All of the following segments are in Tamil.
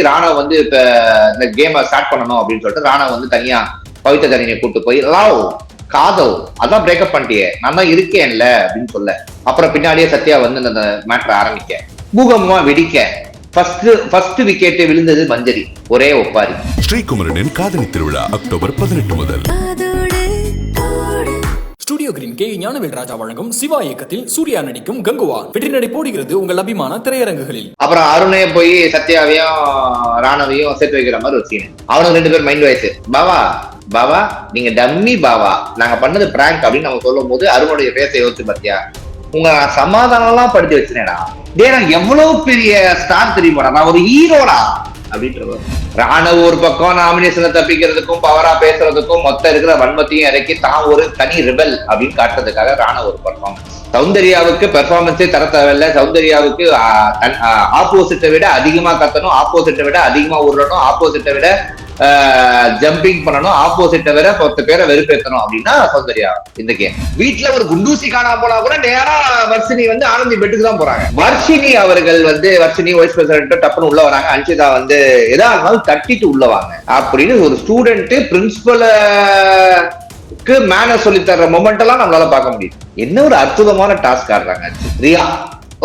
ராணவ் வந்து இப்ப இந்த கேமை ஸ்டார்ட் பண்ணணும் அப்படின்னு சொல்லிட்டு ராணவ் வந்து தனியா பவித்த தனியை கூட்டு போய் லவ் காதல் அதான் பிரேக்கப் பண்ணிட்டியே நான் தான் இருக்கேன்ல அப்படின்னு சொல்ல. அப்புறம் பின்னாடியே சத்யா வந்து அந்த மேட்ரை ஆரம்பிக்க. பூகம்பமா வெடிக்க. ஃபர்ஸ்ட் ஃபர்ஸ்ட் விக்கெட் விழுந்தது மஞ்சரி. ஒரே ஒப்பாரி. ஸ்ரீகுமரனின் காதலி திருவிழா அக்டோபர் பதினெட்டு முதல். Studio green K Gnanavel Raja வழங்கும் சிவா இயக்கத்தில் சூர்யா நடிக்கும் கங்குவா. வெற்றி நடை போடுகிறது உங்கள் அபிமான திரையரங்குகளில். அப்புறம் அருணே போய் சத்யாவையும் ராணவையும் சேர்த்து வைக்கிற மாதிரி ஒரு சீன் அவனுக்கு ரெண்டு பேர் மைண்ட் வயசு பாவா பாவா நீங்க டம்மி பாவா. நாங்க பண்ணது பிராங்க் அப்படின்னு நம்ம சொல்லும் போது அருணுடைய பேச யோசிச்சு பாத்தியா உங்க சமாதானம் எல்லாம் படுத்தி வச்சினேடா டே நான் எவ்வளவு பெரிய ஸ்டார் தெரியுமாடா? நான் ஒரு ஹீரோடா அப்படின்ற ராணுவ ஒரு பக்கம் நாமினேஷனை தப்பிக்கிறதுக்கும் பவரா பேசுறதுக்கும் மொத்தம் இருக்கிற வன்மத்தையும் இறக்கி தான் ஒரு தனி ரிபல் அப்படின்னு காட்டுறதுக்காக ராணுவ ஒரு பக்கம். சௌந்தர்யாவுக்கு பெர்ஃபார்மன்ஸே தர தேவையில்ல. சௌந்தர்யாவுக்கு ஆப்போசிட்டை விட அதிகமா கத்தணும் ஆப்போசிட்டை விட அதிகமா உருளணும் ஆப்போசிட்டை விட ஜம்பிங் பண்ணணும். ஆப்போசிட்ட வேற பத்து பேரை வெறுப்பேற்றணும் அப்படின்னா சௌந்தர்யா இந்த கேம் வீட்டுல ஒரு குண்டூசி காணா போனா கூட நேரா வர்ஷினி வந்து ஆனந்தி பெட்டுக்கு தான் போறாங்க. வர்ஷினி அவர்கள் வந்து வர்ஷினி வைஸ் பிரசிடென்ட் டப்புன்னு உள்ள வராங்க. அன்ஷிதா வந்து எதா இருந்தாலும் தட்டிட்டு உள்ள வாங்க. அப்படின்னு ஒரு ஸ்டூடெண்ட் பிரின்சிபல மேன சொல்லி தர்ற மொமெண்ட் எல்லாம் நம்மளால பார்க்க முடியும் என்ன ஒரு அற்புதமான டாஸ்க் ஆடுறாங்க ரியா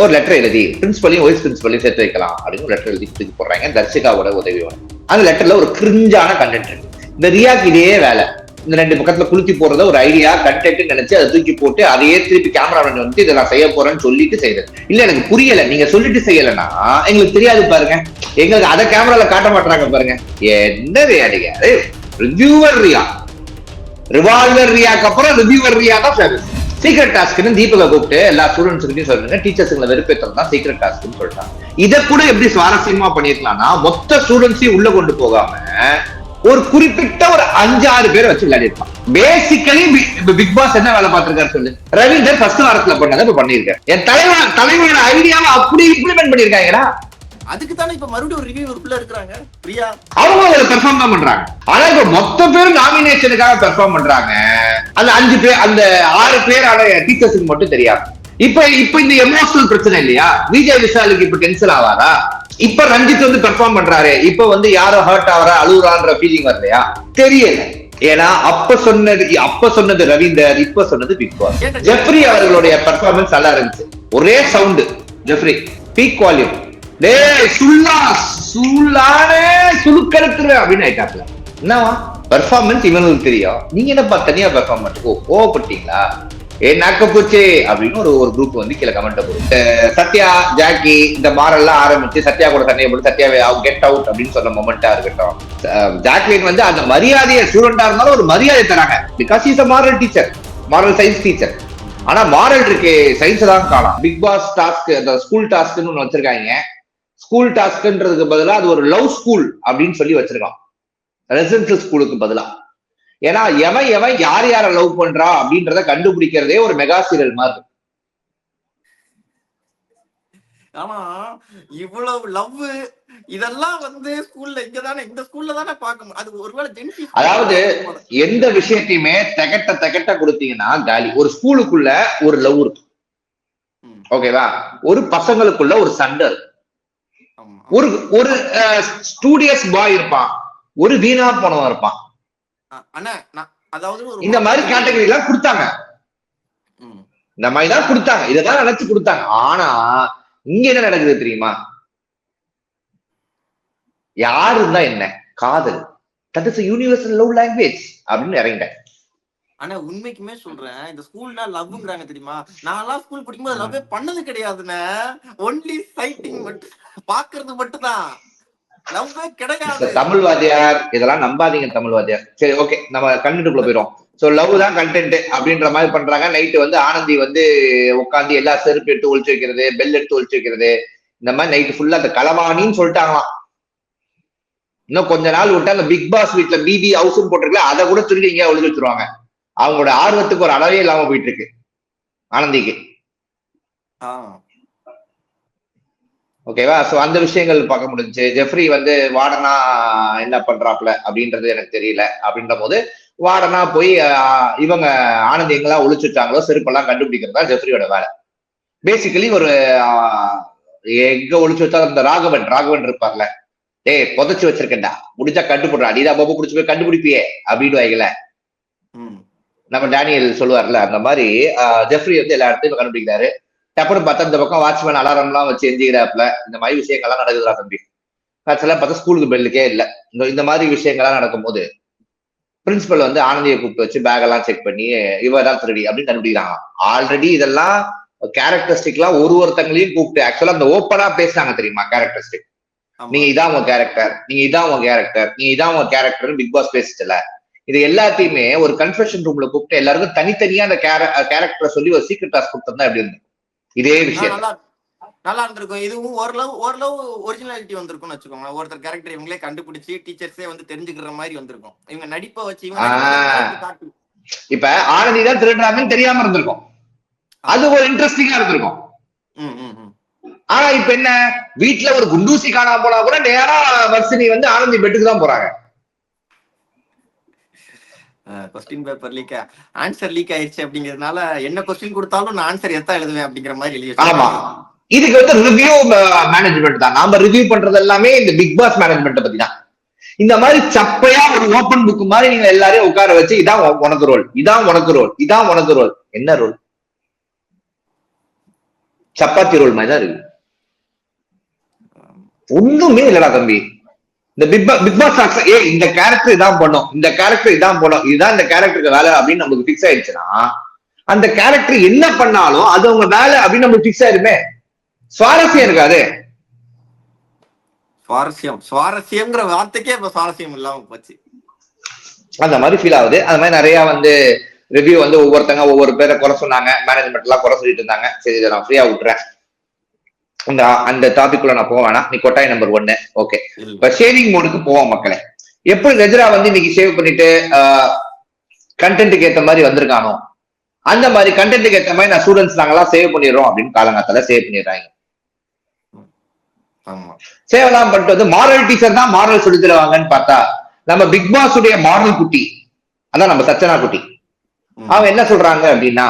ஒரு லெட்டர் எழுதி பிரின்சிபலையும் வைஸ் பிரின்சிபலையும் சேர்த்து வைக்கலாம் அப்படின்னு லெட்டர் எழுதி தூக்கி போடுறாங்க. தர்ஷிகாவோட உதவியோட அந்த லெட்டர்ல ஒரு கிரிஞ்சான கண்டென்ட் இருக்கு. இந்த ரியாக்கு இதே வேலை. இந்த ரெண்டு பக்கத்துல குளுத்தி போறத ஒரு ஐடியா கண்டென்ட் நினைச்சு அதை தூக்கி போட்டு அதையே திருப்பி கேமரா வந்து இதை நான் செய்ய போறேன்னு சொல்லிட்டு செய்யறது இல்ல எனக்கு புரியல. நீங்க சொல்லிட்டு செய்யலன்னா எங்களுக்கு தெரியாது பாருங்க. எங்களுக்கு அதை கேமரால காட்ட மாட்டாங்க பாருங்க. என்ன ரியாடிங்க ரிவ்யூவர் ரியா. ரிவால்வர் ரியாக்கு அப்புறம் ரிவ்யூவர் ரியா தான் ஃபேமஸ் சீக்ரெட் டாஸ்க்னு தீபகா கூப்பிட்டு எல்லா ஸ்டூடெண்ட்ஸ்கிட்டையும் சொல்லுங்க. டீச்சர்ஸுங்களை வெறுப்பேற்றது தான் சீக்ரெட் டாஸ்க்னு சொல்லிட்டாங்க இதை கூட எப்படி சுவாரஸ்யமா பண்ணிருக்கலாம்னா மொத்த ஸ்டூடெண்ட்ஸையும் உள்ள கொண்டு போகாம ஒரு குறிப்பிட்ட ஒரு அஞ்சாறு பேர் வச்சு விளையாடிருப்பான் பேசிக்கலி பிக் பாஸ் என்ன வேலை பார்த்திருக்காரு சொல்லு? ரவீந்தர் ஃபர்ஸ்ட் வாரத்துல பண்ணதை இப்ப பண்ணிருக்காரு என் தலைவர் தலைவரோட ஐடியாவை அப்படி இம்ப்ளிமெண்ட் பண்ணிருக்காங்கடா அதுக்கு தானே இப்ப மறுபடியும் ஒரு ரிவ்யூ உள்ள இருக்கிறாங்க? பிரியா? அவங்க அதுல பெர்ஃபார்ம் தான் பண்றாங்க. ஆனா இப்ப மொத்த பேரும் நாமினேஷனுக்காக பெர்ஃபார்ம் பண்றாங்க. அந்த அஞ்சு பேர் அந்த ஆறு பேரான டீச்சர்ஸுக்கு மட்டும் தெரியாது. இப்ப இப்ப இந்த எமோஷனல் பிரச்சனை இல்லையா? விஜய் விஷாலுக்கு இப்ப டென்ஷன் ஆவாரா? இப்ப ரஞ்சித் வந்து பெர்ஃபார்ம் பண்றாரு. இப்ப வந்து யாரோ ஹர்ட் ஆவரா அழுகுறான்ற ஃபீலிங் வரலையா? தெரியல. ஏன்னா அப்ப சொன்னது அப்ப சொன்னது ரவீந்தர் இப்ப சொன்னது பிக் பாஸ் ஜெஃப்ரி அவர்களுடைய பெர்ஃபார்மன்ஸ் நல்லா இருந்துச்சு. ஒரே சவுண்டு ஜெஃப்ரி பீக் வால்யூம் டேய் சுல்லா சுல்லானே சுலுக்கெடுத்துருவேன் அப்படின்னு ஆயிட்டாப்ல என்னவா பெர்ஃபார்மன்ஸ் இவனுக்கு தெரியும். நீங்க என்னப்பா தனியா பெர்ஃபார்ம் பண்ணிட்டு ஓ கோவப்பட்டீங்களா? ஏ நாக்க போச்சு அப்படின்னு ஒரு ஒரு குரூப் வந்து கீழே கமெண்ட் போடும் சத்யா ஜாக்கி இந்த மாரெல்லாம் ஆரம்பிச்சு சத்யா கூட சண்டையை போட்டு சத்யாவை கெட் அவுட் அப்படின்னு சொன்ன மொமெண்டா இருக்கட்டும். ஜாக்லின் வந்து அந்த மரியாதையை ஸ்டூடெண்டா இருந்தாலும் ஒரு மரியாதை தராங்க. Because is a moral teacher moral science teacher ஆனா மாரல் இருக்கு சயின்ஸ் தான் காணும். பிக் பாஸ் டாஸ்க் அந்த ஸ்கூல் டாஸ்க்னு ஒண்ணு வச்சிருக்காங்க. ஸ்கூல் டாஸ்க்ன்றதுக்கு பதிலா அது ஒரு லவ் ஸ்கூல் அப்படின்னு சொல்லி வச்சிருக்கான். ரெசிடென்சியல் ஸ்கூலுக்கு பதிலா. ஏன்னா எவன் எவன் யார் யார லவ் பண்றா அப்படின்றத கண்டுபிடிக்கிறதே ஒரு மெகா சீரியல் மாதிரி. ஆனா இவ்வளவு லவ் இதெல்லாம் வந்து ஸ்கூல்ல இங்க தானே இந்த ஸ்கூல்ல தானே பார்க்க அது ஒருவேளை ஜென்சி அதாவது எந்த விஷயத்தையுமே தகட்ட தகட்ட கொடுத்தீங்கன்னா காலி. ஒரு ஸ்கூலுக்குள்ள ஒரு லவ் இருக்கும். ஓகேவா ஒரு பசங்களுக்குள்ள ஒரு சண்டை இருக்கும். ஒரு ஒரு ஸ்டூடியஸ் பாய் இருப்பான். ஒரு வீணா போனவன் இருப்பான். அதாவது இந்த மாதிரி கேட்டகரி எல்லாம் கொடுத்தாங்க. இந்த மாதிரி தான் கொடுத்தாங்க. இதெல்லாம் நினைச்சு கொடுத்தாங்க. ஆனா இங்க என்ன நடக்குது தெரியுமா? யாரு இருந்தா என்ன? காதல். That is universal love language அப்படின்னு இறங்கிட்டேன் ஆனா உண்மைக்குமே சொல்றேன். இந்த ஸ்கூல்னா லவ்ங்கிறாங்க தெரியுமா? நான்லாம் ஸ்கூல் படிக்கும்போது லவ்வே பண்ணது கிடையாதுண்ணே. ஒன்லி சைட்டிங் மட்டும் பாக்குறது மட்டும் தான் லவ்வே கிடையாது. தமிழ் வாத்தியார் இதெல்லாம் நம்பாதீங்க தமிழ் வாத்தியார். சரி ஓகே நம்ம கண்டென்ட்டுக்குள்ள போயிடும் சோ லவ் தான் கண்டென்ட் அப்படின்ற மாதிரி பண்றாங்க. நைட்டு வந்து ஆனந்தி வந்து உட்காந்து எல்லா செருப்பு எடுத்து ஒழிச்சு வைக்கிறது பெல் எடுத்து ஒழிச்சு வைக்கிறது. இந்த மாதிரி நைட்டு ஃபுல்லா அந்த களவாணின்னு சொல்லிட்டாங்களாம். இன்னும் கொஞ்ச நாள் விட்டு அந்த பிக் பாஸ் வீட்ல பிபி ஹவுஸ் போட்டிருக்கல அதை கூட திருடி எங்கேயா ஒழிச்சு வச்சிருவாங்க. அவங்களோட ஆர்வத்துக்கு ஒரு அளவே இல்லாம போயிட்டு இருக்கு ஆனந்திக்கு. ஓகேவா சோ அந்த விஷயங்கள் பார்க்க முடிஞ்சுச்சு. ஜெஃப்ரி வந்து வார்டனா என்ன பண்றாப்ல அப்படின்றது எனக்கு தெரியல. அப்படின்ற போது வார்டனா போய் இவங்க ஆனந்த் எங்கெல்லாம் ஒழிச்சுட்டாங்களோ செருப்பெல்லாம் கண்டுபிடிக்கிறது ஜெஃப்ரியோட வேலை. பேசிக்கலி ஒரு எங்க ஒழிச்சு வச்சா அந்த ராகவன் ராகவன் இருப்பார்ல. டேய் புதைச்சு வச்சிருக்கேன்டா. முடிஞ்சா கண்டுபிடுறா. நீ தான் பொம்மை பிடிச்சி போய் கண்டுபிடிப்பியே அப்படின்னு வைக்கல ம். நம்ம டேனியல் சொல்லுவார்ல அந்த மாதிரி ஜெஃப்ரி வந்து எல்லா இடத்தையும் கண்டுபிடிக்கிறாரு. டப்புனு பார்த்தா இந்த பக்கம் வாட்ச்மேன் அலாரம் எல்லாம் வச்சு எஞ்சிக்கிறாப்புல. இந்த மாதிரி விஷயங்கள்லாம் நடக்குதுடா தம்பி. கடைசியெல்லாம் பார்த்தா ஸ்கூலுக்கு பெல்லுக்கே இல்ல. இந்த இந்த மாதிரி விஷயங்கள்லாம் நடக்கும்போது பிரின்சிபல் வந்து ஆனந்தியை கூப்பிட்டு வச்சு பேக் எல்லாம் செக் பண்ணி இவ தான் திருடி அப்படின்னு கண்டுபிடிக்கிறாங்க. ஆல்ரெடி இதெல்லாம் கேரக்டரிஸ்டிக்லாம் ஒரு ஒருத்தங்களையும் கூப்பிட்டு ஆக்சுவலா அந்த ஓப்பனா பேசுனாங்க தெரியுமா கேரக்டரிஸ்டிக். நீங்க இதான் உங்க கேரக்டர் நீங்க இதான் உங்க கேரக்டர் நீங்க இதான் உங்க கேரக்டர் பிக் பாஸ் பேசிட்டல. இது எல்லாத்தையுமே ஒரு கன்ஃபெஷன் ரூம்ல கூப்பிட்டு எல்லாருக்கும் தனித்தனியா அந்த கேரக்டரை சொல்லி ஒரு சீக்ரெட் டாஸ்க் கொடுத்திருந்தா எப்படி இருந்தது? இதே விஷயம். நல்லா இருந்திருக்கும். இதுவும் ஓரளவு ஓரளவு ஒரிஜினாலிட்டி வந்திருக்கும்னு வச்சுக்கோங்க ஒருத்தர் கேரக்டர் இவங்களே கண்டுபிடிச்சு டீச்சர்ஸே வந்து தெரிஞ்சுக்கிற மாதிரி வந்திருக்கும். இவங்க நடிப்பை வச்சு. இப்ப ஆனந்தி தான் திருடுறாங்கன்னு தெரியாம இருந்திருக்கும். அது ஒரு இன்ட்ரெஸ்டிங்கா இருந்திருக்கும். ஆனா இப்ப என்ன? வீட்டுல ஒரு குண்டூசி காணாம போனா கூட நேரா வர்ஷினி வந்து ஆனந்தி பெட்டுக்கு தான் போறாங்க. Question paper leak answer leak ஆயிடுச்சு அப்படிங்கிறதுனால என்ன கொஸ்டின் கொடுத்தாலும் நான் ஆன்சர் எத்தா எழுதுவேன் அப்படிங்கிற மாதிரி எழுதி ஆமா. இதுக்கு வந்து ரிவ்யூ மேனேஜ்மெண்ட் தான். நாம ரிவ்யூ பண்றது எல்லாமே இந்த பிக் பாஸ் மேனேஜ்மெண்ட் பத்தி தான் இந்த மாதிரி சப்பையா ஒரு ஓபன் புக் மாதிரி நீங்க எல்லாரையும் உட்கார வச்சு இதான் உனக்கு ரோல் இதான் உனக்கு ரோல் இதான் உனக்கு ரோல் என்ன ரோல் சப்பாத்தி ரோல் மாதிரி தான் இருக்கு ஒண்ணுமே இல்லடா தம்பி. இந்த பிக் பாஸ் பிக் பாஸ் ஏ இந்த கேரக்டர் இதான் பண்ணும். இந்த கேரக்டர் இதான் பண்ணும். இதுதான் இந்த கேரக்டருக்கு வேலை அப்படின்னு நமக்கு பிக்ஸ் ஆயிடுச்சுன்னா அந்த கேரக்டர் என்ன பண்ணாலும் அது அவங்க வேலை அப்படின்னு நமக்கு பிக்ஸ் ஆயிடுமே. சுவாரஸ்யம் இருக்காது. சுவாரஸ்யம். சுவாரஸ்யம்ங்கிற வார்த்தைக்கே இப்ப சுவாரஸ்யம் இல்லாம போச்சு. அந்த மாதிரி ஃபீல் ஆகுது. அந்த மாதிரி நிறைய வந்து ரிவ்யூ வந்து ஒவ்வொருத்தங்க ஒவ்வொரு பேரை குறை சொன்னாங்க. மேனேஜ்மெண்ட் எல்லாம் குறை சொல்லிட்டு இருந்தாங்க. சரி நான் ஃப்ரீயா விட்டுறேன். அந்த அந்த டாபிக் குள்ள நான் போக வேணாம். நீ கொட்டாய் நம்பர் ஒன்னு. ஓகே. இப்ப ஷேவிங் மோடுக்கு போவோம் மக்களே. எப்படி ரெஜரா வந்து இன்னைக்கு ஷேவ் பண்ணிட்டு கண்டென்ட்டுக்கு ஏத்த மாதிரி வந்திருக்கானோ அந்த மாதிரி கண்டென்ட்டுக்கு ஏத்த மாதிரி நான் ஸ்டூடெண்ட்ஸ் நாங்கெல்லாம் சேவ் பண்ணிடுறோம் அப்படின்னு காலங்காத்தால சேவ் பண்ணிடுறாங்க. சேவலாம் பண்ணிட்டு வந்து மாரல் டீச்சர் தான் மாரல் சொல்லி தருவாங்கன்னு பார்த்தா நம்ம பிக் பாஸ் உடைய மாரல் குட்டி அதான் நம்ம சச்சனா குட்டி. அவங்க என்ன சொல்றாங்க அப்படின்னா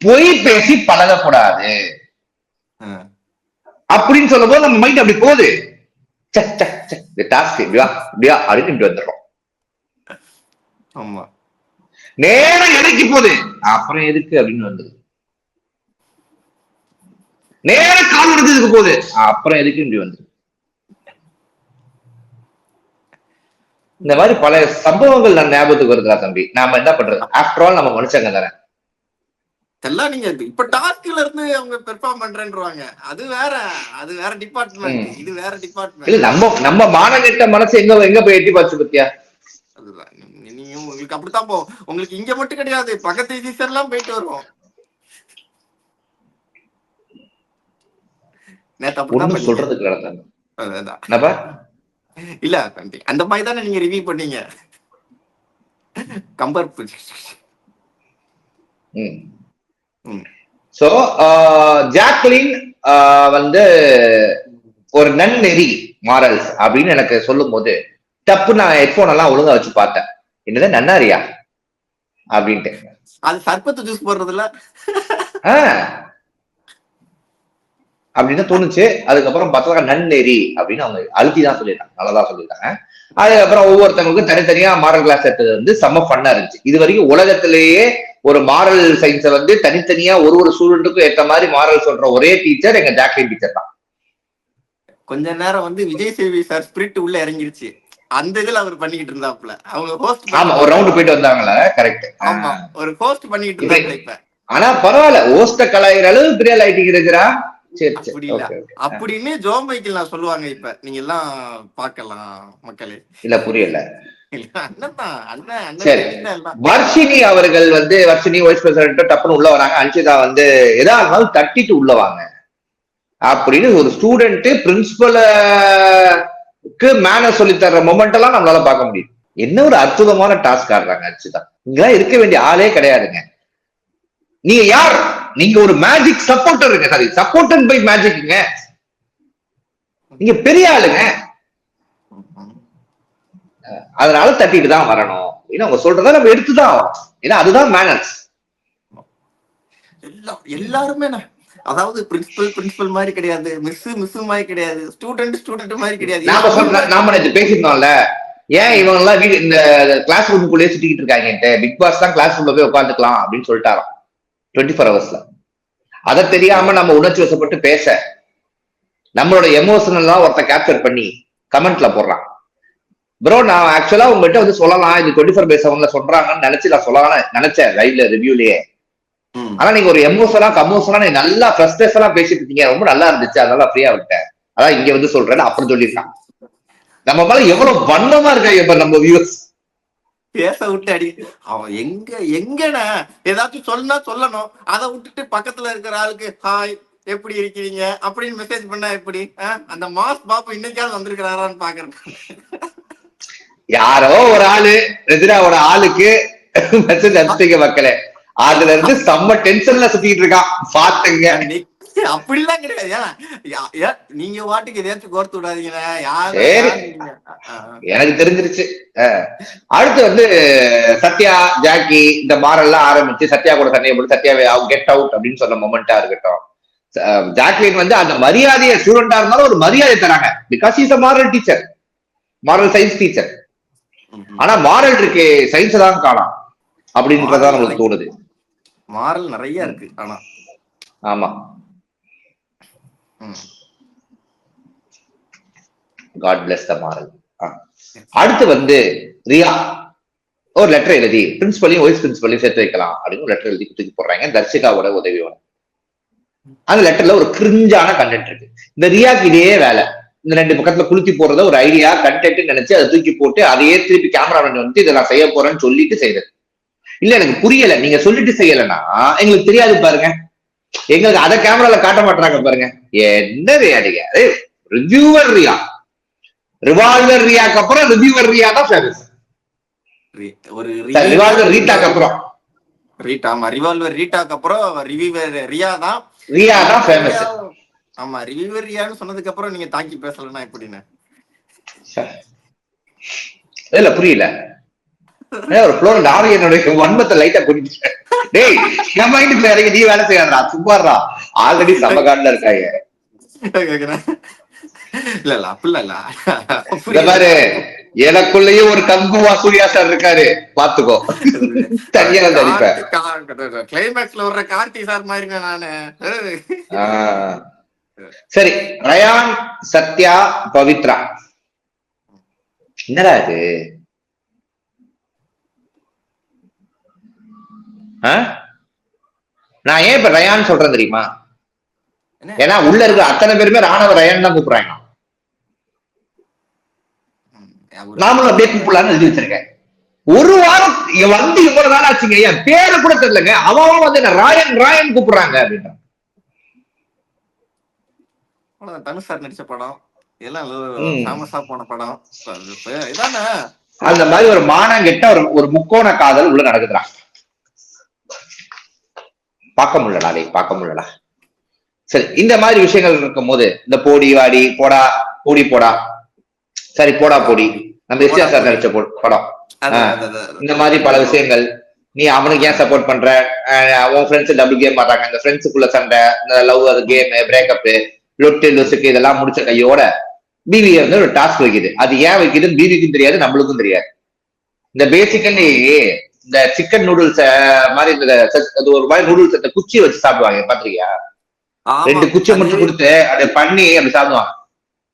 பொய் பேசி பழகக்கூடாது. அப்படின்னு சொல்லும் போது நம்ம மைண்ட் அப்படி போகுது. டாஸ்க் இப்படியா இப்படியா அப்படின்னு இப்படி வந்துடுறோம். ஆமா. நேரம் எதுக்கு போகுது. அப்புறம் எதுக்கு அப்படின்னு வந்தது. நேரம் கால் எடுத்ததுக்கு போகுது. அப்புறம் எதுக்கு இப்படி வந்து இந்த மாதிரி பல சம்பவங்கள் நான் ஞாபகத்துக்கு வருதுடா தம்பி. நாம என்ன பண்றது? ஆஃப்டர் ஆல் நம்ம மனுஷங்க தானே. இதெல்லாம் நீங்க இப்ப டாஸ்க்ல இருந்து அவங்க பெர்ஃபார்ம் பண்றேன்றாங்க அது வேற அது வேற டிபார்ட்மெண்ட். இது வேற இல்ல டிபார்ட்மெண்ட் நம்ம நம்ம மானகெட்ட மனசு எங்க எங்க போய் எட்டி பாச்சு பத்தியா? அதுதான். நீங்க உங்களுக்கு அப்படித்தான் போ உங்களுக்கு இங்க மட்டும் கிடையாது. பக்கத்து சீசன் எல்லாம் போயிட்டு வருவோம். நேத்து. சொல்றதுக்கு அதுதான். என்னப்பா? இல்ல அந்த மாதிரி தானே நீங்க ரிவ்யூ பண்ணீங்க. கம்பேர் ம். சோ ஜாக்லின் வந்து ஒரு நன்னெறி மாரல்ஸ் அப்படின்னு எனக்கு சொல்லும் போது தப்பு நான் ஹெட்போன் எல்லாம் ஒழுங்கா வச்சு பார்த்தேன். என்னது நன்னாரியா? அப்படின்ட்டு. அது சர்பத்து ஜூஸ் போடுறதுல அப்படின்னு தோணுச்சு. அதுக்கப்புறம் பார்த்தா நன்னெறி அப்படின்னு அவங்க அழுத்தி தான் சொல்லிட்டாங்க நல்லதா சொல்லிட்டாங்க அதுக்கப்புறம் ஒவ்வொருத்தவங்களுக்கும் தனித்தனியா மாரல் கிளாஸ் எடுத்தது வந்து செம்ம ஃபன்னா இருந்துச்சு. இது வரைக்கும் உலகத்திலேயே ஒரு மாரல் சயின்ஸை வந்து தனித்தனியா ஒரு ஒரு ஸ்டூடெண்ட்டுக்கும் ஏத்த மாதிரி மாரல் சொல்ற ஒரே டீச்சர் எங்க ஜாக்லின் டீச்சர் தான். கொஞ்ச நேரம் வந்து விஜய் சேவி சார் ஸ்பிரிட் உள்ள இறங்கிருச்சு. அந்த இதுல அவர் பண்ணிக்கிட்டு இருந்தாப்ல அவங்க ஹோஸ்ட் ஆமா ஒரு ரவுண்டு போயிட்டு வந்தாங்களே கரெக்ட் ஆமா ஒரு ஹோஸ்ட் பண்ணிக்கிட்டு இருந்தாப்ல இப்ப. ஆனா பரவாயில்ல ஓஸ்ட கலாயிற அளவு பெரிய லைட்டிங் இருக்கிறா அப்படின்னு ஜோ மைக்கேல் நான் சொல்லுவாங்க இப்ப. நீங்க எல்லாம் பார்க்கலாம் மக்களே. இல்ல புரியல. வர்ஷினி அவர்கள் வந்து வர்ஷினி வைஸ் பிரசிடென்ட் டப்புன்னு உள்ள வராங்க. அன்ஷிதா வந்து எதா இருந்தாலும் தட்டிட்டு உள்ள வாங்க. அப்படின்னு ஒரு ஸ்டூடெண்ட் பிரின்சிபலுக்கு மேனர் சொல்லி தர்ற மொமெண்ட் எல்லாம் நம்மளால பார்க்க முடியும். என்ன ஒரு அற்புதமான டாஸ்க் ஆடுறாங்க அன்ஷிதா. இங்கெல்லாம் இருக்க வேண்டிய ஆளே கிடையாதுங்க. நீங்க யார்? நீங்க ஒரு மேஜிக் சப்போர்ட்டர் இருக்கு சாரி சப்போர்ட்டட் பை மேஜிக்ங்க நீங்க பெரிய ஆளுங்க. அதனால தட்டிட்டு தான் வரணும். அப்படின்னு அவங்க சொல்றதை நம்ம எடுத்துதான் ஆகணும். ஏன்னா அதுதான் மேனர்ஸ் எல்லாம் எல்லாருமே அதாவது பிரின்சிபல் பிரின்சிபல் மாதிரி கிடையாது. மிஸ் மிஸ் மாதிரி கிடையாது. ஸ்டூடெண்ட் ஸ்டூடெண்ட் மாதிரி கிடையாது. நாம சொல்ற நாம நேற்று பேசியிருந்தோம்ல? ஏன் இவங்க எல்லாம் வீடு இந்த கிளாஸ் ரூமுக்குள்ளேயே சுத்திக்கிட்டு இருக்காங்கன்ட்டு பிக் பாஸ் தான் கிளாஸ் ரூம்ல போய் உட்காந்துக்கலாம் அப்படின்னு சொல்லிட்டாராம். டுவெண்ட்டி ஃபோர் ஹவர்ஸ்ல அதை தெரியாம நம்ம உணர்ச்சி வசப்பட்டு பேச நம்மளோட எமோஷனல்லாம் ஒருத்த கேப்சர் பண்ணி கமெண்ட்ல போடுறான். ப்ரோ நான் ஆக்சுவலா உங்ககிட்ட வந்து சொல்லலாம். இது டுவெண்ட்டி ஃபோர் பை செவன்ல சொல்றாங்கன்னு நினைச்சு நான் சொல்லலாம்னு நினைச்சேன் லைவ்ல ரிவ்யூலயே. ஆனா நீங்க ஒரு எமோஷனா கமோஷனா நீங்க நல்லா ஃப்ரஸ்ட்ரேஷனா பேசிட்டு இருக்கீங்க. ரொம்ப நல்லா இருந்துச்சு. அதனால ஃப்ரீயா விட்டேன். அதான் இங்க வந்து சொல்றேன் அப்புறம் சொல்லியிருக்கான். நம்ம மேல எவ்வளவு வண்ணமா இருக்காங்க இப்ப நம்ம வியூஸ் பேச விட்டு அடி. அவன் எங்க எங்கன ஏதாச்சும் சொன்னா சொல்லணும். அதை விட்டுட்டு பக்கத்துல இருக்கிற ஆளுக்கு ஹாய் எப்படி இருக்கிறீங்க? அப்படின்னு மெசேஜ் பண்ணா எப்படி? அந்த மாஸ் பாப்பு இன்னைக்காவது வந்திருக்கிறாரான்னு பாக்குறேன். யாரோ ஒரு ஆளு ரெஜினாவோட ஆளுக்கு மெசேஜ் அனுப்பிச்சிங்க மக்களே. அதுல இருந்து செம்ம டென்ஷன்ல சுத்திட்டு இருக்கான். பாத்துங்க. அப்படிலாம் கிடையாது? நீங்க வாட்டுக்கு எதையாச்சும் கோர்த்து ஆ. எனக்கு தெரிஞ்சிருச்சு. அடுத்து வந்து சத்யா ஜாக்கி இந்த மாரெல்லாம் ஆரம்பிச்சு சத்யா கூட சண்டையை போட்டு சத்யாவை கெட் அவுட் அப்படின்னு சொன்ன மொமெண்டா இருக்கட்டும். ஜாக்லின் வந்து அந்த மரியாதையை ஸ்டூடெண்டா இருந்தாலும் ஒரு மரியாதை தராங்க. Because is a moral teacher moral science teacher. ஆனா மாரல் இருக்கு சயின்ஸ் தான் காணாம். அப்படின்றதான் நம்மளுக்கு தோணுது. மாறல் நிறைய இருக்கு ஆனா. ஆமா. God bless the moral. அடுத்து வந்து ரியா. ஒரு லெட்டர் எழுதி பிரின்சிபலையும் வைஸ் பிரின்சிபலையும் சேர்த்து வைக்கலாம் அப்படின்னு லெட்டர் எழுதி தூக்கி போடுறாங்க தர்ஷிகாவோட உதவியோட அந்த லெட்டர்ல ஒரு கிரிஞ்சான கண்டென்ட் இருக்கு. இந்த ரியாக்கு இதே வேலை. இந்த ரெண்டு பக்கத்துல குளுத்தி போடுறத ஒரு ஐடியா கண்டென்ட் நினைச்சு அதை தூக்கி போட்டு அதையே திருப்பி கேமரா வந்து இதை நான் செய்ய போறேன்னு சொல்லிட்டு செய்யறது இல்ல எனக்கு புரியல. நீங்க சொல்லிட்டு செய்யலைன்னா எங்களுக்கு தெரியாது பாருங்க. எங்களுக்கு அதை கேமரால காட்ட மாட்டாங்க பாருங்க. என்ன ரியாடிங்க ரிவ்யூவர் ரியா? ரிவால்வர் ரியாக்கு அப்புறம் ரிவ்யூவர் ரியா தான் ஃபேமஸ் ஒரு ரிவால்வர் ரீட்டாக்கு அப்புறம். ரீட்டா ஆமா ரிவால்வர் ரீட்டாக்கு அப்புறம் ரிவிவர் ரியா தான் ரியா தான் ஃபேமஸ் ஆமா ரிவிவர் ரியான்னு சொன்னதுக்கு அப்புறம் நீங்க தாக்கி பேசலன்னா எப்படின்னு? இல்ல புரியல. ஒரு ஃப்ளோர் நானும் என்னுடைய வன்மத்தை லைட்டா குடிச்சிட்டேன் டேய் என் மைண்டுக்குள்ள இறங்கி நீ வேலை செய்யாதடா சும்மாடா ஆல்ரெடி இருக்காங்க கேக்குறேன். இல்ல இல்ல அப்படிலாம் இல்ல. இந்த ஒரு கங்குவா சூர்யா சார் இருக்காரு. பாத்துக்கோ. தனியா கிளைமேக்ஸ்ல வர்ற கார்த்தி சார் மாதிரிங்க நானு. சரி ரயான் சத்யா பவித்ரா. என்னடா இது? நான் ஏன் இப்ப ரயான் சொல்றேன் தெரியுமா? ஏன்னா உள்ள இருக்க அத்தனை பேருமே ராணவ ரயான் தான் கூப்பிடுறாங்க. நாமளும் அப்படியே கூப்பிடலாம்னு எழுதி வச்சிருக்கேன். ஒரு வாரம் வந்து இவ்வளவு நாள் ஆச்சுங்க என் பேரை கூட தெரியலங்க. அவன் வந்து என்ன ராயன் ராயன் கூப்பிடுறாங்க அப்படின்றான் தனுஷ் சார் நடிச்ச படம் எல்லாம். ஃபேமஸா போன படம். இதானே? அந்த மாதிரி ஒரு மானம் கெட்ட ஒரு ஒரு முக்கோண காதல் உள்ள நடக்குதுடா. பார்க்க முடியலடா டேய் பார்க்க முடியலடா சரி இந்த மாதிரி விஷயங்கள் இருக்கும் போது இந்த போடி வாடி போடா போடி போடா. சரி போடா போடி. நம்ம எஸ்டிஆர் சார் நடிச்ச படம். இந்த மாதிரி பல விஷயங்கள். நீ அவனுக்கு ஏன் சப்போர்ட் பண்ற? உன் ஃப்ரெண்ட்ஸ் டபுள் கேம் ஆடுறாங்க. இந்த ஃப்ரெண்ட்ஸுக்குள்ள சண்டை இந்த லவ் அது கேம் பிரேக்கப் லொட்டு லொசுக்கு இதெல்லாம் முடிச்ச கையோட பிவி வந்து ஒரு டாஸ்க் வைக்குது. அது ஏன் வைக்குதுன்னு பிவிக்கும் தெரியாது நம்மளுக்கும் தெரியாது. இந்த பேசிக்கலி இந்த சிக்கன் நூடுல்ஸ் மாதிரி இந்த அது ஒரு மாதிரி நூடுல்ஸ் அந்த குச்சி வச்சு சாப்பிடுவாங்க பாத்திருக்கியா ஆமா. ரெண்டு குச்சியை அது- மட்டும் கொடுத்து அதை பண்ணி அப்படி சாப்பிடுவாங்க.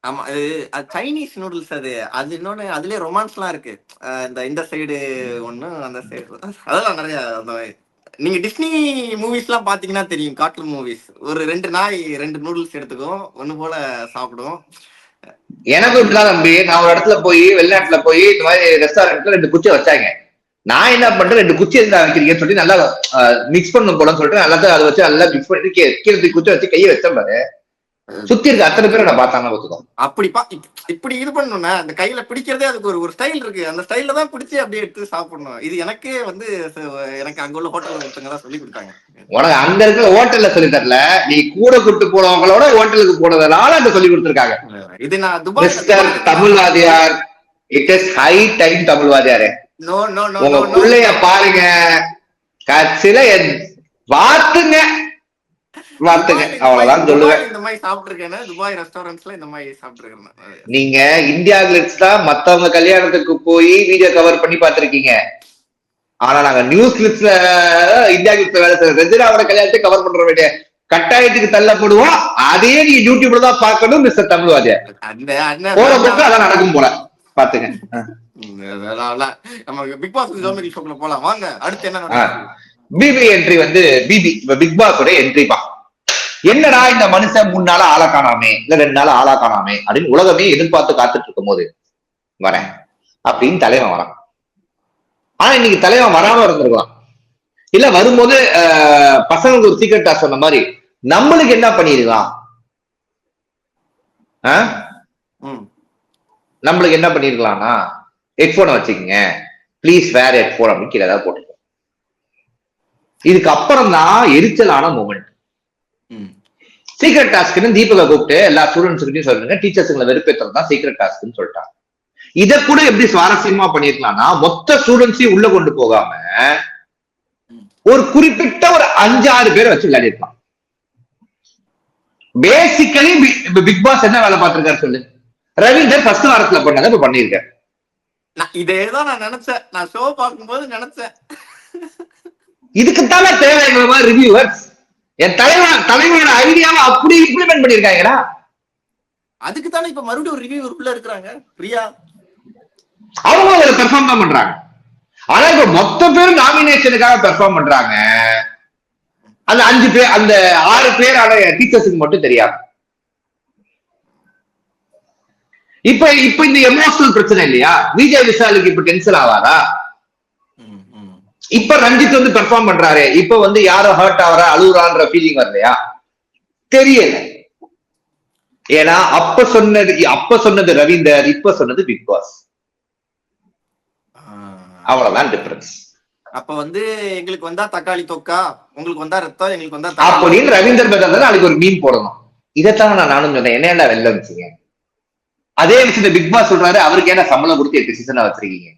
ஆமா அது சைனீஸ் நூடுல்ஸ் அது. அது இன்னொன்னு அதுலயே ரொமான்ஸ் எல்லாம் இருக்கு. இந்த இந்த சைடு ஒண்ணு அந்த சைடு அதெல்லாம் நிறைய நீங்க டிஸ்னி மூவிஸ் எல்லாம் பாத்தீங்கன்னா தெரியும் கார்ட்டூன் மூவிஸ் ஒரு ரெண்டு நாய் ரெண்டு நூடுல்ஸ் எடுத்துக்கும் ஒண்ணு போல சாப்பிடும். எனக்கும் இப்படிதான் தம்பி. நான் ஒரு இடத்துல போய் வெளிநாட்டுல போய் இந்த மாதிரி ரெஸ்டாரண்ட்ல ரெண்டு குச்சியை வச்சாங்க. நான் என்ன பண்றேன் ரெண்டு குச்சி இருந்தா வைக்கிறீங்கன்னு சொல்லி நல்லா மிக்ஸ் பண்ணும் போலன்னு சொல்லிட்டு நல்லா அதை வச்சு நல்லா மிக்ஸ் பண்ணிட்டு கீழே தூக்கி குச்சி வச்சு கையை வச்சேன் பாரு. சுத்தி இருக்க அத்தனை பேரை நான் பார்த்தாங்க பார்த்துக்கோ அப்படி பா இப்படி இது பண்ணணும்னா அந்த கையில பிடிக்கிறதே அதுக்கு ஒரு ஒரு ஸ்டைல் இருக்கு. அந்த ஸ்டைல்ல தான் பிடிச்சி அப்படியே எடுத்து சாப்பிடணும். இது எனக்கே வந்து எனக்கு அங்க உள்ள ஹோட்டல் ஒருத்தங்க தான் சொல்லி கொடுத்தாங்க. உனக்கு அங்க இருக்கிற ஹோட்டல்ல சொல்லி தரல. நீ கூட கூட்டு போனவங்களோட ஹோட்டலுக்கு போனதுனால அங்க சொல்லி கொடுத்துருக்காங்க. இது நான் துபாய் மிஸ்டர் தமிழ்வாதியார் இட் இஸ் ஹை டைம் தமிழ்வாதியாரே. நோ நோ நோ உங்க நோ பிள்ளைய பாருங்க. கட்சியில என்- இந்த அவ்வளவுதான் மாதிரி- சொல்லுவேன். இந்த மாதிரி சாப்பிட்டுருக்கேன் துபாய் ரெஸ்டாரண்ட்ஸ்ல இந்த மாதிரி சாப்பிட்டுருக்கேன் நீங்க இந்தியா கிளிட்ஸ் தான் மத்தவங்க கல்யாணத்துக்கு போய் வீடியோ கவர் பண்ணி பார்த்திருக்கீங்க. ஆனா நாங்க நியூஸ் கிளிப்ஸ்ல இந்தியா கிளிப்ஸ் வேலை செய்யற ரஜினாவோட கல்யாணத்தை கவர் பண்ற வேண்டிய கட்டாயத்துக்கு தள்ளப்படுவோம். அதையே நீங்க யூடியூப்ல தான் பார்க்கணும் மிஸ்டர் அண்ணன் போற போக்கு அதான் நடக்கும் போல. பாத்துங்க. நம்ம பிக் பாஸ் ஜோமெரி ஷோக்குள்ள போலாம். வாங்க அடுத்து என்ன பிபி என்ட்ரி வந்து பிபி இப்ப பிக் பாஸோட என்ட்ரி பா. என்னடா இந்த மனுஷன் மூணு நாளா ஆளா காணாமே? இல்ல ரெண்டு நாள் ஆளா காணாமே? அப்படின்னு உலகமே எதிர்பார்த்து காத்துட்டு இருக்கும் போது வரேன். அப்படின்னு தலைவன் வரான். ஆனா இன்னைக்கு தலைவன் வராம இருந்திருக்கலாம். இல்ல வரும்போது பசங்களுக்கு ஒரு சீக்கிரட்டா சொன்ன மாதிரி நம்மளுக்கு என்ன பண்ணிருக்கான் ஆ? ம். நம்மளுக்கு என்ன பண்ணிருக்கலாம்னா ஹெட்போனை வச்சுக்கோங்க. ப்ளீஸ் வேற ஹெட்போன் அப்படின்னு கீழே ஏதாவது போட்டுக்கோ இதுக்கு அப்புறம் தான் எரிச்சலான மூமெண்ட் சீக்ரெட் டாஸ்க்னு தீபகை கூப்பிட்டு எல்லா ஸ்டூடெண்ட்ஸ்கிட்டையும் சொல்லுங்க. டீச்சர்ஸுங்களை வெறுப்பேற்றுறது தான் சீக்ரெட் டாஸ்க்னு சொல்லிட்டாங்க. இத கூட எப்படி சுவாரஸ்யமா பண்ணிருக்கலாம்னா மொத்த ஸ்டூடெண்ட்ஸையும் உள்ள கொண்டு போகாம ஒரு குறிப்பிட்ட ஒரு அஞ்சாறு பேரை வச்சு விளையாடிருக்கலாம். பேசிக்கலி பிக் பாஸ் என்ன வேலை பார்த்திருக்காரு சொல்லு. ரவீந்தர் ஃபர்ஸ்ட் வாரத்துல பண்ணதை இப்ப பண்ணிருக்காரு இதேதான் நான் நினைச்சேன். நான் ஷோ பார்க்கும்போது நினைச்சேன். இதுக்குத்தானே தேவைங்கிற மாதிரி ரிவ்யூவர்ஸ் என் தலைவன் தலைவனோட ஐடியாவை அப்படி இம்ப்ளிமெண்ட் பண்ணிருக்காங்கடா அதுக்கு தானே இப்ப மறுபடியும் ஒரு ரிவ்யூ உள்ள இருக்கிறாங்க பிரியா? அவங்க அதுல பெர்ஃபார்ம் தான் பண்றாங்க. ஆனா இப்ப மொத்த பேரும் நாமினேஷனுக்காக பெர்ஃபார்ம் பண்றாங்க. அந்த அஞ்சு பேர் அந்த ஆறு பேரான டீச்சர்ஸுக்கு மட்டும் தெரியாது. இப்ப இப்ப இந்த எமோஷனல் பிரச்சனை இல்லையா? விஜய் விஷாலுக்கு இப்ப டென்ஷன் ஆவாரா ம். இப்ப ரஞ்சித் வந்து பெர்ஃபார்ம் பண்றாரு. இப்ப வந்து யாரோ ஹர்ட் ஆவரா அழுகுறான்ற ஃபீலிங் வரலையா? தெரியல. ஏன்னா அப்ப சொன்னது அப்ப சொன்னது ரவீந்தர் இப்ப சொன்னது பிக் பாஸ். அவ்வளவுதான் டிஃபரன்ஸ் அப்ப வந்து எங்களுக்கு வந்தா தக்காளி தொக்கா? உங்களுக்கு வந்தா ரத்தம் எங்களுக்கு வந்தா அப்படின்னு ரவீந்தர் பெதர் நாளைக்கு ஒரு மீன் போடணும். இதைத்தான் நான் நானும் சொன்னேன். என்ன வெளில வச்சீங்க? அதே விஷயத்த பிக் பாஸ் சொல்றாரு. அவருக்கு ஏன்னா சம்பளம் கொடுத்து எட்டு சீசனா வச்சிருக்கீங்க?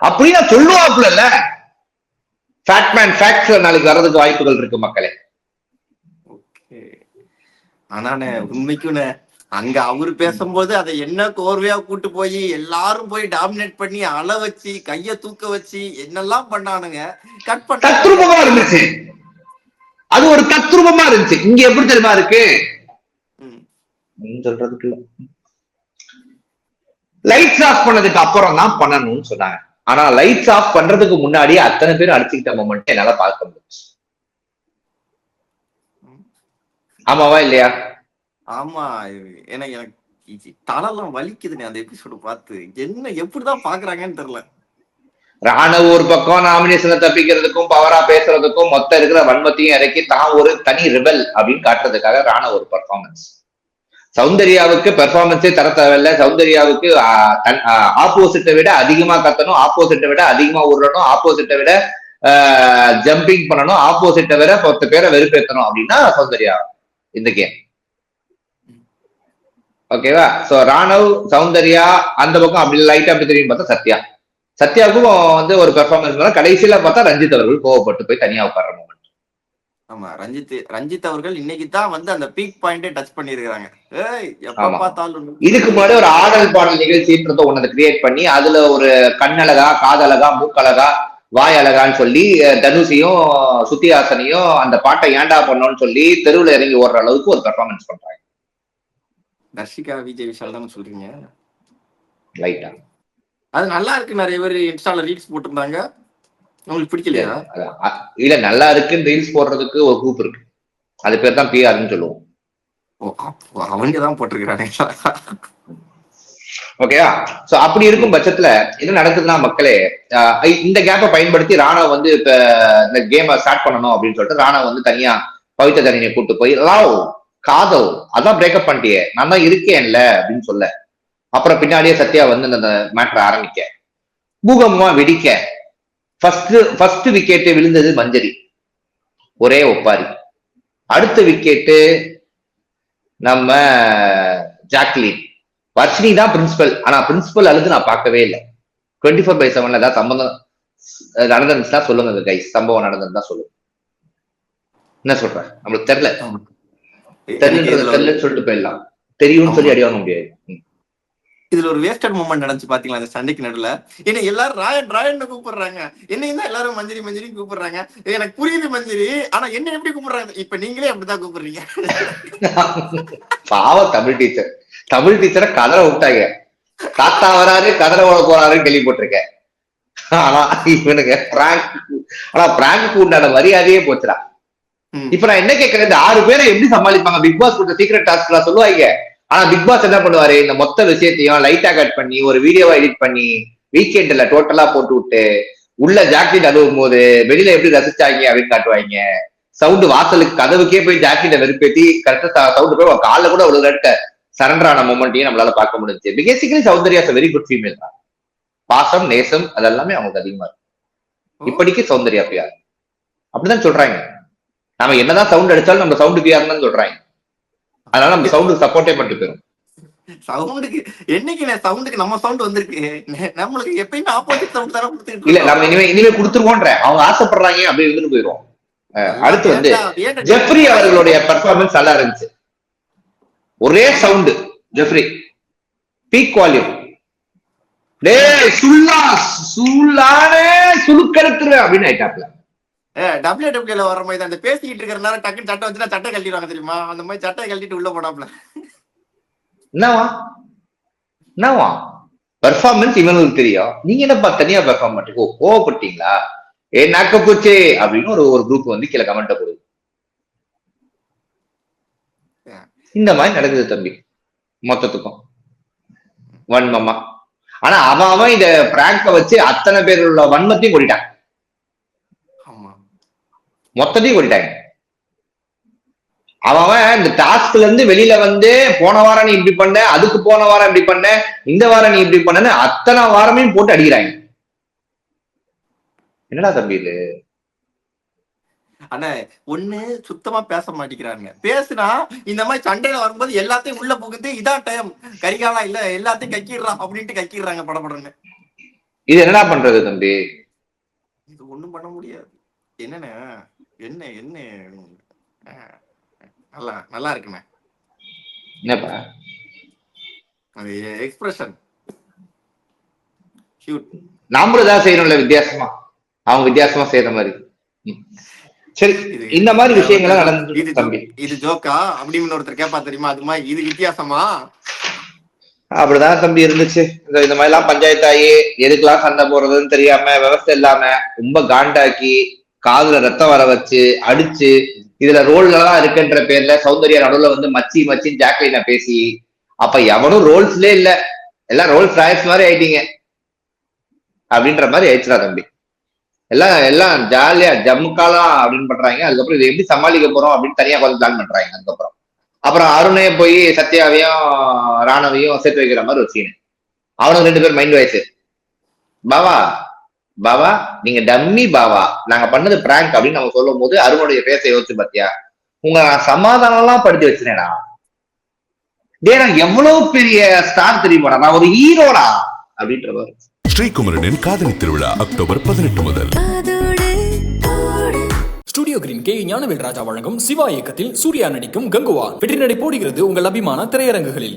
அப்படின்னு சொல்லுவாப்புல ஃபேட்மேன் ஃபேக்ட்ஸ் நாளைக்கு வர்றதுக்கு வாய்ப்புகள் இருக்கு மக்களே. ஓகே. ஆனானே உண்மைக்குண்ணே அங்க அவரு பேசும்போது அதை என்ன கோர்வையா கூட்டு போய் எல்லாரும் போய் டாமினேட் பண்ணி அள வச்சு கைய தூக்க வச்சு என்னெல்லாம் பண்ணானுங்க. கட் பண்ண தத்ரூபமா இருந்துச்சு. அது ஒரு தத்ரூபமா இருந்துச்சு. இங்க எப்படி தெரியுமா இருக்கு? சொல்றதுக்கு லைட்ஸ் ஆஃப் பண்ணதுக்கு அப்புறம் தான் பண்ணணும்னு சொன்னாங்க. ஆனா லைட்ஸ் ஆஃப் பண்றதுக்கு முன்னாடி அத்தனை பேர் அடிச்சுக்கிட்ட மொமெண்ட் என்னால பார்க்க முடிச்சு ஆமாவா இல்லையா? ஆமா ஏன்னா எனக்கு தலைலாம் வலிக்குதுண்ணே அந்த எபிசோடு பார்த்து. என்ன எப்படிதான் பாக்குறாங்கன்னு தெரியல. ராணுவ ஒரு பக்கம் நாமினேஷனை தப்பிக்கிறதுக்கும் பவரா பேசுறதுக்கும் மொத்த இருக்கிற வன்மத்தையும் இறக்கி தான் ஒரு தனி ரிபல் அப்படின்னு காட்டுறதுக்காக ராணுவ ஒரு பர்ஃபார்மன்ஸ் சௌந்தர்யாவுக்கு பெர்ஃபார்மன்ஸே தர தேவையில்ல. சௌந்தர்யாவுக்கு ஆப்போசிட்டை விட அதிகமா கத்தணும். ஆப்போசிட்டை விட அதிகமா உருளணும் ஆப்போசிட்டை விட ஜம்பிங் பண்ணணும். ஆப்போசிட்டை விட பத்து பேரை வெறுப்பேற்றணும் அப்படின்னா சௌந்தர்யா இந்த கேம் ஓகேவா சோ ராணவ் சௌந்தர்யா அந்த பக்கம் அப்படி லைட்டா அப்படி தெரியும் பார்த்தா சத்யா. சத்யாவுக்கும் வந்து ஒரு பெர்ஃபார்மன்ஸ் கடைசியில பார்த்தா ரஞ்சித் அவர்கள் கோவப்பட்டு போய் தனியா உட்கார்ற. ஆமா ரஞ்சித் ரஞ்சித் அவர்கள் இன்னைக்கு தான் வந்து அந்த பீக் பாயிண்டே டச் பண்ணிருக்காங்க ஏய் எப்ப. பார்த்தாலும் இதுக்கு முன்னாடி ஒரு ஆடல் பாடல் நிகழ்ச்சின்றத ஒண்ணு கிரியேட் பண்ணி அதுல ஒரு கண்ணழகா காதழகா மூக்கழகா வாய் அழகான்னு சொல்லி தனுஷையும் சுத்தியாசனையும் அந்த பாட்டை ஏன்டா பண்ணோம்னு சொல்லி தெருவுல இறங்கி ஓடுற அளவுக்கு ஒரு பெர்ஃபார்மன்ஸ் பண்றாங்க. தர்ஷிகா விஜய் விஷால் தானே சொல்றீங்க? லைட்டா அது நல்லா இருக்கு. நிறைய பேர் இன்ஸ்டால ரீல்ஸ் போட்டிருந்தாங்க. உங்களுக்கு பிடிக்கலையா? இல்ல நல்லா இருக்குன்னு ரீல்ஸ் போடுறதுக்கு ஒரு குரூப் இருக்கு. அது பேர் தான் பிஆர்னு சொல்லுவோம். அவங்க தான் போட்டிருக்கிறாங்க ஓகேவா சோ அப்படி இருக்கும் பட்சத்துல என்ன நடக்குதுன்னா மக்களே இந்த கேப்பை பயன்படுத்தி ராணவ் வந்து இப்ப இந்த கேமை ஸ்டார்ட் பண்ணணும் அப்படின்னு சொல்லிட்டு ராணவ் வந்து தனியா பவித்த தனியை கூட்டு போய் லவ் காதல் அதான் பிரேக்கப் பண்ணிட்டியே. நான் தான் இருக்கேன்ல அப்படின்னு சொல்ல. அப்புறம் பின்னாடியே சத்யா வந்து அந்த மேட்டரை ஆரம்பிக்க. பூகம்பமா வெடிக்க. ஃபர்ஸ்ட் ஃபர்ஸ்ட் விக்கெட் விழுந்தது மஞ்சரி. ஒரே ஒப்பாரி. அடுத்த விக்கெட்டு நம்ம ஜாக்லின். வர்ஷினி தான் பிரின்சிபல் ஆனா பிரின்சிபல் அழுது நான் பார்க்கவே இல்லை. டுவெண்ட்டி ஃபோர் பை செவன்ல ஏதாவது சம்பந்தம் நடந்திருந்துச்சுன்னா சொல்லுங்க கைஸ் சம்பவம் நடந்திருந்தா சொல்லுங்க. என்ன சொல்ற? நம்மளுக்கு தெரியல. தெரியல சொல்லிட்டு போயிடலாம். தெரியும்னு சொல்லி அடி வாங்க முடியாது. இதுல ஒரு வேஸ்டட் மூமெண்ட் நடந்துச்சு பாத்தீங்களா அந்த சண்டைக்கு நடுவுல? என்ன எல்லாரும் ராயன் ராயன் கூப்பிடுறாங்க. என்னையும் தான் எல்லாரும் மஞ்சரி மஞ்சரி கூப்பிடுறாங்க. எனக்கு புரியுது மஞ்சரி. ஆனா என்ன எப்படி கூப்பிடுறாங்க? இப்ப நீங்களே அப்படிதான் கூப்பிடுறீங்க. பாவ தமிழ் டீச்சர் தமிழ் டீச்சரை கதற விட்டாங்க. தாத்தா வராரு கதற ஓட போறாருன்னு கேள்விப்பட்டிருக்கேன் ஆனா இவனுங்க பிராங்க் ஆனா பிராங்க்கு உண்டான மரியாதையே போச்சுடா. இப்ப நான் என்ன கேட்கறேன் இந்த ஆறு பேரை எப்படி சமாளிப்பாங்க? பிக் பாஸ் கொடுத்த சீக்ரெட் டாஸ்க் சொல்லுவாங்க. ஆனா பிக் பாஸ் என்ன பண்ணுவாரு? இந்த மொத்த விஷயத்தையும் லைட்டா கட் பண்ணி ஒரு வீடியோவா எடிட் பண்ணி வீக்கெண்ட்ல டோட்டலா போட்டு விட்டு உள்ள ஜாக்கெட் அழுவும் போது வெளியில எப்படி ரசிச்சாங்க அப்படின்னு காட்டுவாங்க. சவுண்டு வாசலுக்கு கதவுக்கே போய் ஜாக்கெட்டை வெறுப்பேத்தி கரெக்டா சவுண்டு போய் காலைல கூட ஒரு ரெட்ட சரண்டர் ஆன மூமெண்ட்டையும் நம்மளால பார்க்க முடிஞ்சு basically Soundarya very good female தான். பாசம் நேசம் அதெல்லாமே அவங்களுக்கு அதிகமா இருக்கு. இப்படிக்கு சௌந்தர்யா பியார் அப்படிதான் சொல்றாங்க. நாம என்னதான் சவுண்ட் அடிச்சாலும் நம்ம சவுண்டு பியார் தான் சொல்றாங்க. அதனால நம்ம சவுண்டு சப்போர்ட்டே பண்ணிட்டு போயிரும். சவுண்டுக்கு என்னைக்கு சவுண்டுக்கு நம்ம சவுண்ட் வந்திருக்கு? நம்மளுக்கு எப்பயுமே ஆப்போசிட் சவுண்ட் தானே கொடுத்துட்டு இல்ல நம்ம இனிமே இனிமே கொடுத்துருவோன்ற. அவங்க ஆசைப்படுறாங்க அப்படி இருந்துட்டு போயிரும். அஹ் அடுத்து வந்து ஜெஃப்ரி அவர்களுடைய பெர்ஃபார்மன்ஸ் நல்லா இருந்துச்சு. ஒரே சவுண்டு ஜெஃப்ரி. பீக் வால்யூம் டேய் சுல்லா சுல்லானே சுலுக்கெடுத்துரு அப்படின்னு ஆயிட்டாப்ல டபிள்யூ டபிள்யூல வர மாதிரி அந்த பேசிக்கிட்டு இருக்கிற நேரம் டக்குன்னு சட்டை வச்சுனா சட்டை கழட்டிடுவாங்க தெரியுமா? அந்த மாதிரி சட்டை கழட்டிட்டு உள்ள போனாப்ல. என்னவா? என்னவா? பெர்ஃபார்மன்ஸ் இவனுக்கு தெரியும் நீங்க என்னப்பா தனியா பெர்ஃபார்ம் பண்றீங்க? ஓ கோவப்பட்டீங்களா? ஏ நாக்க போச்சே அப்படின்னு ஒரு ஒரு குரூப் வந்து கீழே கமெண்ட போடுது. இந்த மாதிரி நடக்குது தம்பி. மொத்தத்துக்கும். வன்மமா. ஆனா அவன் அவன் இந்த பிராங்க வச்சு அத்தனை பேர் உள்ள வன்மத்தையும் கொடிட்டான் மொத்தத்தையும் கொடிட்டாங்க அவன் இந்த டாஸ்க்ல இருந்து வெளியில வந்து போன வாரம் நீ இப்படி பண்ண அதுக்கு போன வாரம் இப்படி பண்ண இந்த வாரம் நீ இப்படி பண்ணன்னு அத்தனை வாரமையும் போட்டு அடிக்கிறாங்க. என்னடா தம்பி இது? ஆனா ஒண்ணு சுத்தமா பேச மாட்டேங்கிறாங்க பேசுனா இந்த மாதிரி சண்டையில வரும்போது எல்லாத்தையும் உள்ள புகுந்து இதான் டைம் கரிகாலம் இல்ல எல்லாத்தையும் கக்கிடுறான் அப்படின்ட்டு கக்கிடுறாங்க படபடன்னு. இது என்னடா பண்றது தம்பி? இது ஒண்ணும் பண்ண முடியாது. என்னண்ணே? என்ன என்ன நல்லா நல்லா இருக்குண்ணே என்னப்பா? அது எக்ஸ்பிரஷன் ஷூட் நாமளும் தான் செய்யணும்ல வித்தியாசமா? அவங்க வித்தியாசமா செய்யற மாதிரி. சரி இது- இந்த மாதிரி விஷயங்கள்லாம் இது நடந்து தம்பி. இது ஜோக்கா? அப்படின்னு ஒருத்தர் கேப்பா தெரியுமா? அது மாதிரி இது வித்தியாசமா? அப்படிதான் தம்பி இருந்துச்சு. இந்த இந்த மாதிரி எல்லாம் பஞ்சாயத்து ஆகி எதுக்கெல்லாம் சண்டை போடுறதுன்னு தெரியாம விவசாய இல்லாம ரொம்ப காண்டாக்கி காதுல ரத்தம் வர வச்சு அடிச்சு இதுல ரோல்ல எல்லாம் இருக்குன்ற பேர்ல சௌந்தர்யா நடுவுல வந்து மச்சி மச்சின்னு ஜாக்லின பேசி அப்ப எவனும் ரோல்ஸ்லே இல்ல. எல்லாம் ரோல்ஸ் ராயல்ஸ் மாதிரி ஆயிட்டீங்க. அப்படின்ற மாதிரி ஆயிடுச்சுடா தம்பி. எல்லாம் எல்லாம் ஜாலியா ஜம்முக்காலாம் அப்படின்னு பண்றாங்க. அதுக்கப்புறம் இதை எப்படி சமாளிக்க போறோம் அப்படின்னு தனியா கொஞ்சம் பிளான் பண்றாங்க அதுக்கப்புறம். அப்புறம் அருணே போய் சத்யாவையும் ராணவையும் சேர்த்து வைக்கிற மாதிரி ஒரு சீன் அவனுக்கு ரெண்டு பேர் மைண்ட் வாய்ஸ் பாவா பாவா நீங்க டம்மி பாவா. நாங்க பண்ணது பிராங்க் அப்படின்னு நம்ம சொல்லும் போது அருணுடைய பேச யோசிச்சு பாத்தியா? உங்க நான் சமாதானம் எல்லாம் படிச்சு வச்சினேடா நான் எவ்வளவு பெரிய ஸ்டார் தெரியுமாடா? நான் ஒரு ஹீரோடா? அப்படின்ற மாதிரி ஸ்ரீகுமரனின் காதலி திருவிழா அக்டோபர் பதினெட்டு முதல். Studio green K Gnanavel Raja வழங்கும் சிவா இயக்கத்தில் சூர்யா நடிக்கும் கங்குவா. வெற்றி நடை போடுகிறது உங்கள் அபிமான திரையரங்குகளில்.